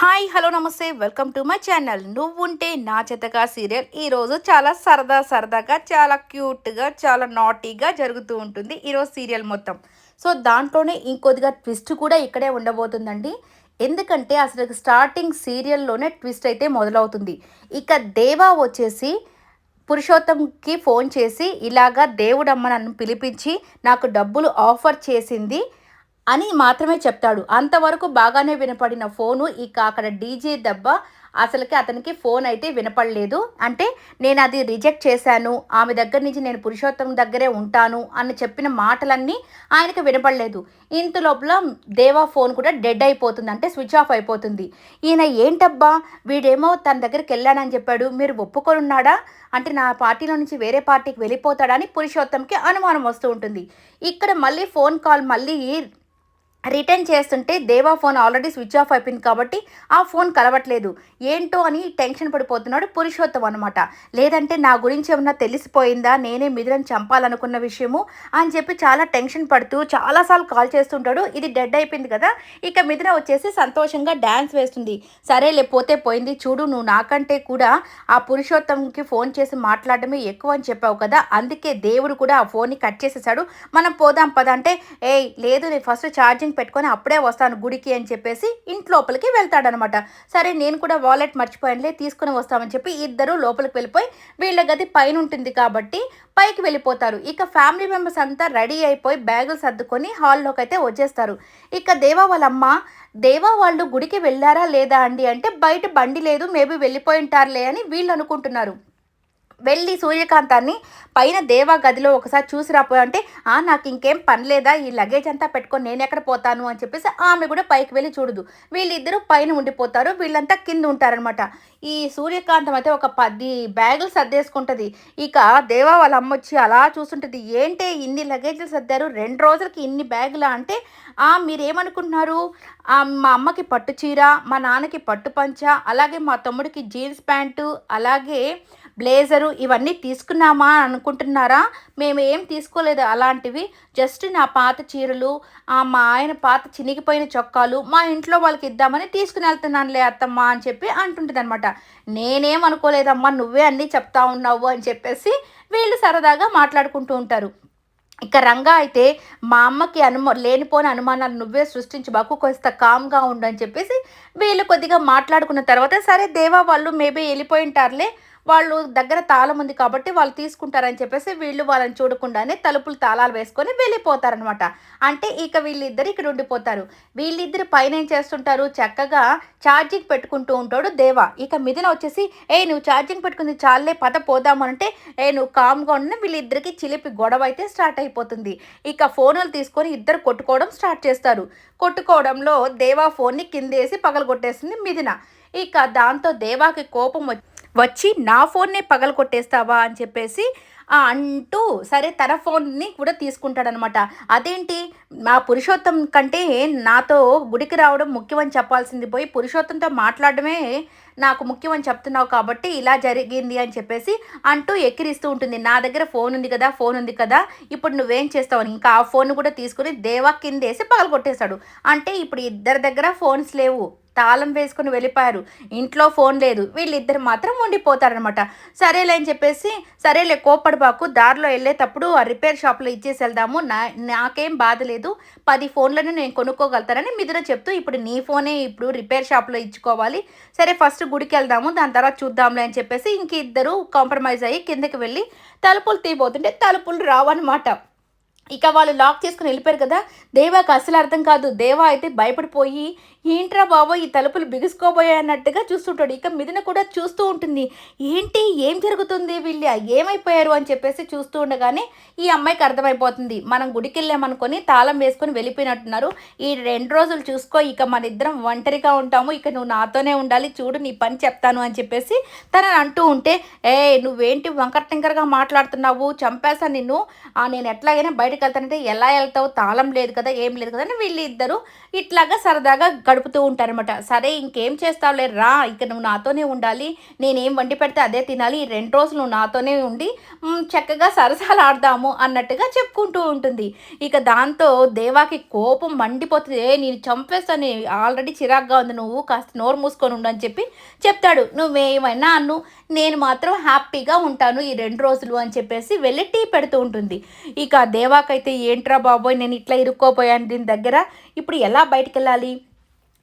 Hi hello నమస్తే. Welcome to my channel. నువ్వుంటే నా చేతగా సీరియల్. ఈరోజు చాలా సరదా సరదాగా చాలా క్యూట్గా చాలా నాటీగా జరుగుతూ ఉంటుంది ఈరోజు సీరియల్ మొత్తం. సో దాంట్లోనే ఇంకొద్దిగా ట్విస్ట్ కూడా ఇక్కడే ఉండబోతుందండి. ఎందుకంటే అసలు స్టార్టింగ్ సీరియల్లోనే ట్విస్ట్ అయితే మొదలవుతుంది. ఇక దేవా వచ్చేసి పురుషోత్తంకి ఫోన్ చేసి ఇలాగా దేవుడమ్మ నన్ను పిలిపించి నాకు డబ్బులు ఆఫర్ చేసింది. అని మాత్రమే చెప్తాడు. అంతవరకు బాగానే వినపడిన ఫోను ఇక అక్కడ డీజే దెబ్బ అసలుకి అతనికి ఫోన్ అయితే వినపడలేదు. అంటే నేను అది రిజెక్ట్ చేశాను ఆమె దగ్గర నుంచి నేను పురుషోత్తం దగ్గరే ఉంటాను అని చెప్పిన మాటలన్నీ ఆయనకి వినపడలేదు. ఇంత లోపల దేవా ఫోన్ కూడా డెడ్ అయిపోతుంది అంటే స్విచ్ ఆఫ్ అయిపోతుంది. ఈయన ఏంటబ్బా వీడేమో తన దగ్గరికి వెళ్ళానని చెప్పాడు మీరు ఒప్పుకొని ఉన్నాడా? అంటే నా పార్టీలో నుంచి వేరే పార్టీకి వెళ్ళిపోతాడని పురుషోత్తంకి అనుమానం వస్తూ ఉంటుంది. ఇక్కడ మళ్ళీ ఫోన్ కాల్ మళ్ళీ రిటర్న్ చేస్తుంటే దేవా ఫోన్ ఆల్రెడీ స్విచ్ ఆఫ్ అయిపోయింది కాబట్టి ఆ ఫోన్ కలవట్లేదు. ఏంటో అని టెన్షన్ పడిపోతున్నాడు పురుషోత్తం అనమాట లేదంటే నా గురించి ఏమన్నా తెలిసిపోయిందా? నేనే మిథులను చంపాలనుకున్న విషయము అని చెప్పి చాలా టెన్షన్ పడుతూ చాలాసార్లు కాల్ చేస్తుంటాడు. ఇది డెడ్ అయిపోయింది కదా ఇక మిథున వచ్చేసి సంతోషంగా డ్యాన్స్ వేస్తుంది. సరే లేకపోతే పోయింది. చూడు నువ్వు నాకంటే కూడా ఆ పురుషోత్తంకి ఫోన్ చేసి మాట్లాడడమే ఎక్కువ అని చెప్పావు కదా అందుకే దేవుడు కూడా ఆ ఫోన్ని కట్ చేసేసాడు. మనం పోదాం పద అంటే ఏయ్ లేదు నేను ఫస్ట్ ఛార్జింగ్ పెట్టుకొని అప్పుడే వస్తాను గుడికి అని చెప్పేసి ఇంటి లోపలికి వెళ్తాడనమాట. సరే నేను కూడా వాలెట్ మర్చిపోయానులే తీసుకుని వస్తామని చెప్పి ఇద్దరు లోపలికి వెళ్ళిపోయి వీళ్ళ గది పైన ఉంటుంది కాబట్టి పైకి వెళ్ళిపోతారు. ఇక ఫ్యామిలీ మెంబర్స్ అంతా రెడీ అయిపోయి బ్యాగులు సర్దుకొని హాల్లోకి అయితే వచ్చేస్తారు. ఇక దేవా వాళ్ళ అమ్మ దేవా వాళ్ళు గుడికి వెళ్ళారా లేదా అండి అంటే బయట బండి లేదు మేబీ వెళ్ళిపోయి ఉంటారులే అని వీళ్ళు అనుకుంటున్నారు. వెళ్ళి సూర్యకాంతాన్ని పైన దేవా గదిలో ఒకసారి చూసి రాపోయా అంటే ఆ నాకు ఇంకేం పని లేదా? ఈ లగేజ్ అంతా పెట్టుకొని నేను ఎక్కడ పోతాను? అని చెప్పేసి ఆమె కూడా పైకి వెళ్ళి చూడదు. వీళ్ళిద్దరూ పైన ఉండిపోతారు వీళ్ళంతా కింద ఉంటారనమాట ఈ సూర్యకాంతం అయితే ఒక పది బ్యాగులు సర్దేసుకుంటుంది. ఇక దేవా వాళ్ళ అమ్మ వచ్చి అలా చూస్తుంటుంది ఏంటి ఇన్ని లగేజ్లు సర్దారు? రెండు రోజులకి ఇన్ని బ్యాగులా? అంటే మీరేమనుకుంటున్నారు? మా అమ్మకి పట్టు చీర మా నాన్నకి పట్టు పంచ అలాగే మా తమ్ముడికి జీన్స్ ప్యాంటు అలాగే బ్లేజరు ఇవన్నీ తీసుకున్నామా అనుకుంటున్నారా? మేము ఏం తీసుకోలేదు అలాంటివి. జస్ట్ నా పాత చీరలు మా ఆయన పాత చినిగిపోయిన చొక్కాలు మా ఇంట్లో వాళ్ళకి ఇద్దామని తీసుకుని వెళ్తున్నానులే అత్తమ్మ అని చెప్పి అంటుంటుంది అనమాట నేనేం అనుకోలేదమ్మా నువ్వే అన్నీ చెప్తా ఉన్నావు అని చెప్పేసి వీళ్ళు సరదాగా మాట్లాడుకుంటూ ఉంటారు. ఇక రంగా అయితే మా అమ్మకి అనుమా లేనిపోని అనుమానాలు నువ్వే సృష్టించి బాకు కొంత కామ్గా ఉండు అని చెప్పేసి వీళ్ళు కొద్దిగా మాట్లాడుకున్న తర్వాత సరే దేవా వాళ్ళు మేబీ వెళ్ళిపోయి ఉంటారులే వాళ్ళు దగ్గర తాళం ఉంది కాబట్టి వాళ్ళు తీసుకుంటారని చెప్పేసి వీళ్ళు వాళ్ళని చూడకుండానే తలుపులు తాళాలు వేసుకొని వెళ్ళిపోతారనమాట అంటే ఇక వీళ్ళిద్దరు ఇక్కడ ఉండిపోతారు. వీళ్ళిద్దరు పైన ఏం చేస్తుంటారు? చక్కగా ఛార్జింగ్ పెట్టుకుంటూ ఉంటాడు దేవా. ఇక మిథున వచ్చేసి ఏ నువ్వు ఛార్జింగ్ పెట్టుకుంది చాలే పద పోదామనంటే ఏ నువ్వు కామ్గా ఉన్న వీళ్ళిద్దరికి చిలిపి గొడవ అయితే స్టార్ట్ అయిపోతుంది. ఇక ఫోన్లు తీసుకొని ఇద్దరు కొట్టుకోవడం స్టార్ట్ చేస్తారు. కొట్టుకోవడంలో దేవా ఫోన్ని కిందేసి పగలగొట్టేసింది మిథున. ఇక దాంతో దేవాకి కోపం వచ్చి వచ్చి నా ఫోన్నే పగల కొట్టేస్తావా అని చెప్పేసి అంటూ సరే తన ఫోన్ని కూడా తీసుకుంటాడనమాట. అదేంటి? మా పురుషోత్తం కంటే నాతో గుడికి రావడం ముఖ్యమని చెప్పాల్సింది. పోయి పురుషోత్తంతో మాట్లాడడమే నాకు ముఖ్యం అని చెప్తున్నావు కాబట్టి ఇలా జరిగింది అని చెప్పేసి అంటూ ఎక్కిరిస్తూ ఉంటుంది. నా దగ్గర ఫోన్ ఉంది కదా ఫోన్ ఉంది కదా ఇప్పుడు నువ్వేం చేస్తావు ఇంకా ఆ ఫోన్ కూడా తీసుకుని దేవా కిందేసి పగలు కొట్టేశాడు అంటే ఇప్పుడు ఇద్దరి దగ్గర ఫోన్స్ లేవు. తాళం వేసుకుని వెళ్ళిపోయారు. ఇంట్లో ఫోన్ లేదు. వీళ్ళిద్దరు మాత్రం ఉండిపోతారనమాట సరేలే అని చెప్పేసి సరేలే కోపడబాకు దారిలో వెళ్ళేటప్పుడు ఆ రిపేర్ షాప్లో ఇచ్చేసి వెళ్దాము నా నాకేం బాధ లేదు. పది ఫోన్లను నేను కొనుక్కోగలుగుతానని మిదిన చెప్తూ ఇప్పుడు నీ ఫోనే ఇప్పుడు రిపేర్ షాప్లో ఇచ్చుకోవాలి. సరే ఫస్ట్ గుడికి వెళ్దాము దాని తర్వాత చూద్దాంలే అని చెప్పేసి ఇంక ఇద్దరు కాంప్రమైజ్ అయ్యి కిందకి వెళ్ళి తలుపులు తీయబోతుంటే తలుపులు రావన్నమాట. ఇక వాళ్ళు లాక్ చేసుకుని వెళ్ళిపోయారు కదా. దేవాకి అసలు అర్థం కాదు. దేవా అయితే భయపడిపోయి ఏంట్రా బాబో ఈ తలుపులు బిగుసుకోబోయాయి అన్నట్టుగా చూస్తుంటాడు. ఇక మిదిన కూడా చూస్తూ ఉంటుంది. ఏంటి? ఏం జరుగుతుంది వీళ్ళు ఏమైపోయారు? అని చెప్పేసి చూస్తూ ఉండగానే ఈ అమ్మాయికి అర్థమైపోతుంది. మనం గుడికి వెళ్ళామనుకొని తాళం వేసుకొని వెళ్ళిపోయినట్టున్నారు. ఈ రెండు రోజులు చూసుకో ఇక మన ఇద్దరం ఒంటరిగా ఉంటాము. ఇక నువ్వు నాతోనే ఉండాలి. చూడు నీ పని చెప్తాను అని చెప్పేసి తనని అంటూ ఉంటే ఏ నువ్వేంటి వంకర టింకరగా మాట్లాడుతున్నావు? చంపేసా నిన్ను. నేను ఎట్లాగైనా బయట బయటకు వెళ్తానంటే ఎలా వెళ్తావు? తాళం లేదు కదా ఏం లేదు కదా అని వీళ్ళిద్దరూ ఇట్లాగా సరదాగా గడుపుతూ ఉంటారనమాట సరే ఇంకేం చేస్తావులే? రా ఇక నువ్వు నాతోనే ఉండాలి. నేనేం వండి పెడితే అదే తినాలి. ఈ రెండు రోజులు నువ్వు నాతోనే ఉండి చక్కగా సరసాలు ఆడదాము అన్నట్టుగా చెప్పుకుంటూ ఉంటుంది. ఇక దాంతో దేవాకి కోపం మండిపోతుంది. ఏ నేను చంపేస్తాను. ఆల్రెడీ చిరాగ్గా ఉంది. నువ్వు కాస్త నోరు మూసుకొని ఉండు అని చెప్పి చెప్తాడు. నువ్వేమైనా అన్ను నేను మాత్రం హ్యాపీగా ఉంటాను ఈ రెండు రోజులు అని చెప్పేసి వెళ్ళి టీ పెడుతూ ఉంటుంది. ఇక దేవా దేవాకైతే ఏంట్రా బాబోయ్ నేను ఇట్లా ఇరుక్కోపోయాను దీని దగ్గర? ఇప్పుడు ఎలా బయటికి వెళ్ళాలి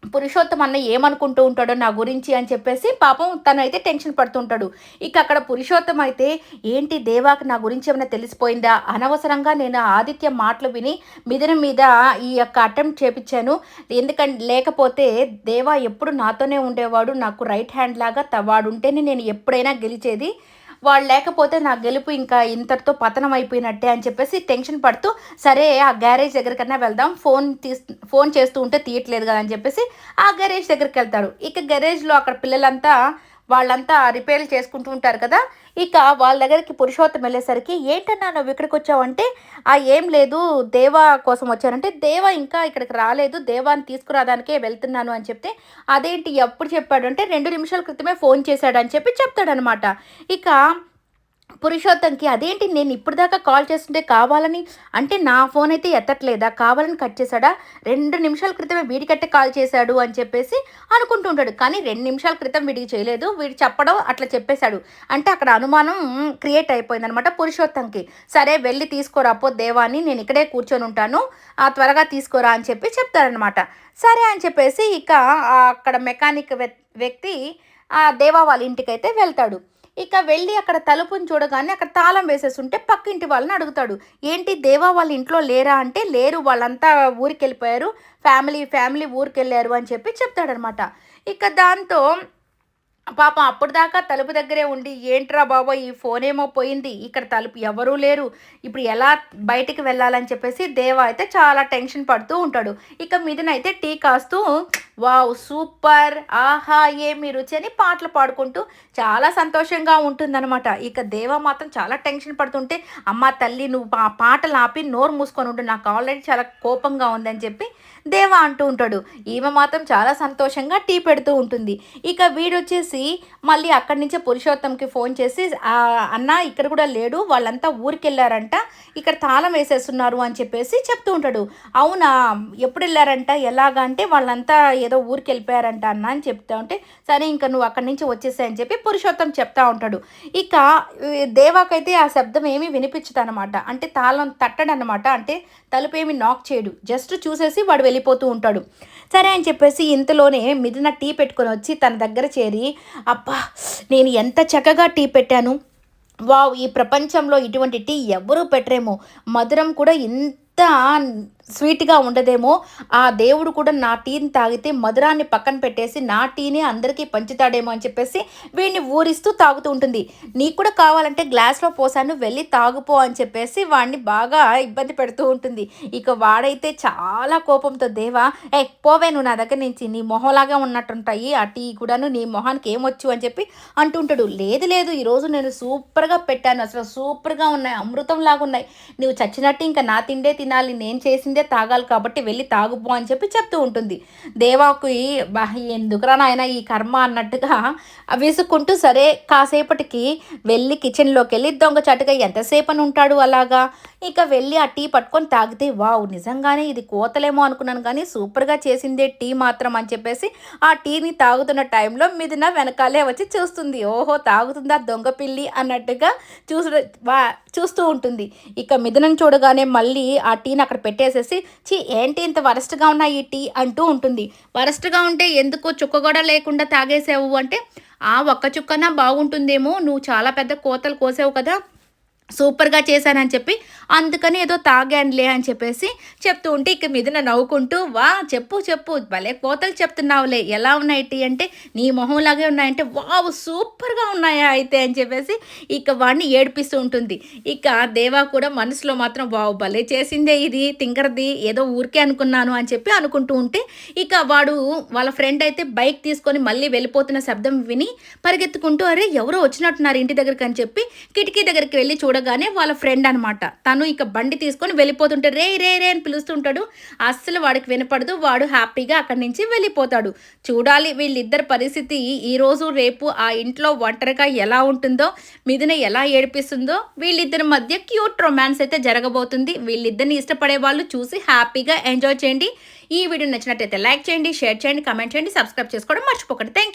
పురుషోత్తం అన్న ఏమనుకుంటూ ఉంటాడో నా గురించి అని చెప్పేసి పాపం తను అయితే టెన్షన్ పడుతుంటాడు. ఇక అక్కడ పురుషోత్తం అయితే ఏంటి దేవాకి నా గురించి ఏమైనా తెలిసిపోయిందా? అనవసరంగా నేను ఆదిత్య మాటలు విని మిథున మీద ఈ యొక్క అటెంప్ట్ చేపించాను. ఎందుకంటే లేకపోతే దేవా ఎప్పుడు నాతోనే ఉండేవాడు నాకు రైట్ హ్యాండ్ లాగా త- ఉంటేనే నేను ఎప్పుడైనా గెలిచేది వాళ్ళు లేకపోతే నా గెలుపు ఇంకా ఇంతటితో పతనం అయిపోయినట్టే అని చెప్పేసి టెన్షన్ పడుతూ సరే ఆ గ్యారేజ్ దగ్గరికన్నా వెళ్దాం ఫోన్ తీస్ ఫోన్ చేస్తూ ఉంటే తీయట్లేదు కదా అని చెప్పేసి ఆ గ్యారేజ్ దగ్గరికి వెళ్తాడు. ఇక గ్యారేజ్లో అక్కడ పిల్లలంతా వాళ్ళంతా రిపేర్ చేసుకుంటూ ఉంటారు కదా. ఇక వాళ్ళ దగ్గరికి పురుషోత్తం వెళ్ళేసరికి ఏంటన్నా నువ్వు ఇక్కడికి వచ్చావంటే ఆ ఏం లేదు దేవా కోసం వచ్చానంటే దేవా ఇంకా ఇక్కడికి రాలేదు దేవాని తీసుకురాదానికే వెళ్తున్నాను అని చెప్తే అదేంటి ఎప్పుడు చెప్పాడు? అంటే రెండు నిమిషాల క్రితమే ఫోన్ చేశాడు అని చెప్పి చెప్తాడనమాట ఇక పురుషోత్తంకి అదేంటి నేను ఇప్పటిదాకా కాల్ చేస్తుంటే కావాలని అంటే నా ఫోన్ అయితే ఎత్తట్లేదా? కావాలని కట్ చేశాడా? రెండు నిమిషాల క్రితమే వీడికట్టే కాల్ చేశాడు అని చెప్పేసి అనుకుంటుంటాడు కానీ రెండు నిమిషాల క్రితం వీడికి చేయలేదు. వీడు చెప్పడం అట్లా చెప్పేశాడు. అంటే అక్కడ అనుమానం క్రియేట్ అయిపోయింది అనమాట పురుషోత్తంకి. సరే వెళ్ళి తీసుకోరా పో దేవాన్ని నేను ఇక్కడే కూర్చొని ఉంటాను. ఆ త్వరగా తీసుకోరా అని చెప్పి చెప్తారనమాట. సరే అని చెప్పేసి ఇక అక్కడ మెకానిక్ వ్యక్తి ఆ దేవా వాళ్ళ ఇంటికైతే వెళ్తాడు. ఇక వెళ్ళి అక్కడ తలుపుని చూడగానే అక్కడ తాళం వేసేసి ఉంటే పక్కింటి వాళ్ళని అడుగుతాడు. ఏంటి దేవా వాళ్ళ ఇంట్లో లేరా అంటే లేరు. వాళ్ళంతా ఊరికి వెళ్ళిపోయారు ఫ్యామిలీ ఫ్యామిలీ ఊరికి వెళ్ళారు అని చెప్పి చెప్తాడనమాట. ఇక దాంతో పాపం అప్పుడు దాకా తలుపు దగ్గరే ఉండి ఏంట్రా బాబో ఈ ఫోన్ ఏమో పోయింది ఇక్కడ తలుపు ఎవరూ లేరు ఇప్పుడు ఎలా బయటికి వెళ్ళాలని చెప్పేసి దేవ అయితే చాలా టెన్షన్ పడుతూ ఉంటాడు. ఇక మీదనైతే టీ కాస్తూ వావ్ సూపర్ ఆహా ఏమి రుచి అని పాటలు పాడుకుంటూ చాలా సంతోషంగా ఉంటుందన్నమాట. ఇక దేవ మాత్రం చాలా టెన్షన్ పడుతుంటే అమ్మ తల్లి నువ్వు ఆ పాటలు ఆపి నోరు మూసుకొని ఉండు నాకు ఆల్రెడీ చాలా కోపంగా ఉందని చెప్పి దేవా అంటూ ఉంటాడు. ఈమె మాత్రం చాలా సంతోషంగా టీ పెడుతూ ఉంటుంది. ఇక వీడొచ్చేసి మళ్ళీ అక్కడి నుంచే పురుషోత్తంకి ఫోన్ చేసి అన్న ఇక్కడ కూడా లేడు వాళ్ళంతా ఊరికెళ్ళారంట ఇక్కడ తాళం వేసేస్తున్నారు అని చెప్పేసి చెప్తూ ఉంటాడు. అవునా? ఎప్పుడు వెళ్ళారంట ఎలాగా? అంటే వాళ్ళంతా ఏదో ఊరికి వెళ్ళిపోయారంట అన్న అని చెప్తా ఉంటే సరే ఇంకా నువ్వు అక్కడి నుంచి వచ్చేసాయని చెప్పి పురుషోత్తం చెప్తా ఉంటాడు. ఇక దేవాకైతే ఆ శబ్దం ఏమీ వినిపించదు అనమాట అంటే తాళం తట్టడనమాట అంటే తలుపు ఏమి నాక్ చేయడు. జస్ట్ చూసేసి వాడు వెళ్ళిపోతూ ఉంటాడు. సరే అని చెప్పేసి ఇంతలోనే మిదిన టీ పెట్టుకొని వచ్చి తన దగ్గర చేరి అబ్బా నేను ఎంత చక్కగా టీ పెట్టాను. వావ్ ఈ ప్రపంచంలో ఇటువంటి టీ ఎవరూ పెట్టరేమో. మధురం కూడా ఇంత స్వీట్గా ఉండదేమో ఆ దేవుడు కూడా నా టీని తాగితే మధురాన్ని పక్కన పెట్టేసి నా టీని అందరికీ పంచుతాడేమో అని చెప్పేసి వీడిని ఊరిస్తూ తాగుతూ ఉంటుంది. నీకు కూడా కావాలంటే గ్లాస్లో పోసాను వెళ్ళి తాగుపో అని చెప్పేసి వాడిని బాగా ఇబ్బంది పెడుతూ ఉంటుంది. ఇక వాడైతే చాలా కోపంతో దేవా ఏ పోవే నువ్వు నా దగ్గర నుంచి నీ మొహంలాగా ఉన్నట్టుంటాయి ఆ టీ కూడాను నీ మొహానికి ఏమొచ్చు? అని చెప్పి అంటుంటాడు లేదు లేదు ఈరోజు నేను సూపర్గా పెట్టాను అసలు సూపర్గా ఉన్నాయి అమృతం లాగా ఉన్నాయి. నువ్వు చచ్చినట్టు ఇంకా నా తిండే తినాలి నేను చేసింది తాగాలి కాబట్టి వెళ్ళి తాగుపో అని చెప్పి చెప్తూ ఉంటుంది. దేవాకి ఎందుకురా నాయన ఈ కర్మ అన్నట్టుగా విసుక్కుంటూ సరే కాసేపటికి వెళ్ళి కిచెన్లోకి వెళ్ళి దొంగచాటుగా ఎంతసేపు అని ఉంటాడు అలాగా? ఇక వెళ్ళి ఆ టీ పట్టుకొని తాగితే వావ్ నిజంగానే ఇది కోతలేమో అనుకున్నాను కానీ సూపర్గా చేసిందే టీ మాత్రం అని చెప్పేసి ఆ టీని తాగుతున్న టైంలో మిదిన వెనకాలే వచ్చి చూస్తుంది. ఓహో తాగుతుందా దొంగ పిల్లి అన్నట్టుగా చూసు చూస్తూ ఉంటుంది. ఇక మిథునం చూడగానే మళ్ళీ ఆ టీని అక్కడ పెట్టేసేసి చీ ఏంటి ఇంత వరస్ట్గా ఉన్న ఈ టీ అంటూ ఉంటుంది. వరస్ట్గా ఉంటే ఎందుకు చుక్క కూడా లేకుండా తాగేసావు అంటే ఆ ఒక్క చుక్కన బాగుంటుందేమో నువ్వు చాలా పెద్ద కోతలు కోసావు కదా సూపర్గా చేశానని చెప్పి అందుకని ఏదో తాగానులే అని చెప్పేసి చెప్తూ ఉంటే ఇక మీదన నవ్వుకుంటూ వా చెప్పు చెప్పు భలే కోతలు చెప్తున్నావులే ఎలా ఉన్నాయి టీ? అంటే నీ మొహంలాగే ఉన్నాయంటే వావ్ సూపర్గా ఉన్నాయా అయితే? అని చెప్పేసి ఇక వాడిని ఏడిపిస్తూ ఉంటుంది. ఇక దేవా కూడా మనసులో మాత్రం వావ్ భలే చేసిందే ఇది తింగరది ఏదో ఊరికే అనుకున్నాను అని చెప్పి అనుకుంటూ ఉంటే ఇక వాడు వాళ్ళ ఫ్రెండ్ అయితే బైక్ తీసుకొని మళ్ళీ వెళ్ళిపోతున్న శబ్దం విని పరిగెత్తుకుంటూ అరే ఎవరో వచ్చినట్టున్నారు ఇంటి దగ్గరికి అని చెప్పి కిటికీ దగ్గరికి వెళ్ళి చూడగానే వాళ్ళ ఫ్రెండ్ అనమాట తను ఇక బండి తీసుకొని వెళ్ళిపోతుంటే రే రే రే అని పిలుస్తుంటాడు. అస్సలు వాడికి వినపడదు. వాడు హ్యాపీగా అక్కడి నుంచి వెళ్ళిపోతాడు. చూడాలి వీళ్ళిద్దరి పరిస్థితి ఈరోజు రేపు ఆ ఇంట్లో ఒంటరిగా ఎలా ఉంటుందో మిథున ఎలా ఏడిపిస్తుందో వీళ్ళిద్దరి మధ్య క్యూట్ రొమాన్స్ అయితే జరగబోతుంది. వీళ్ళిద్దరిని ఇష్టపడే వాళ్ళు చూసి హ్యాపీగా ఎంజాయ్ చేయండి. ఈ వీడియో నచ్చినట్టయితే లైక్ చేయండి షేర్ చేయండి కమెంట్ చేయండి సబ్స్క్రైబ్ చేసుకోవడం మర్చిపోకండి. Thank you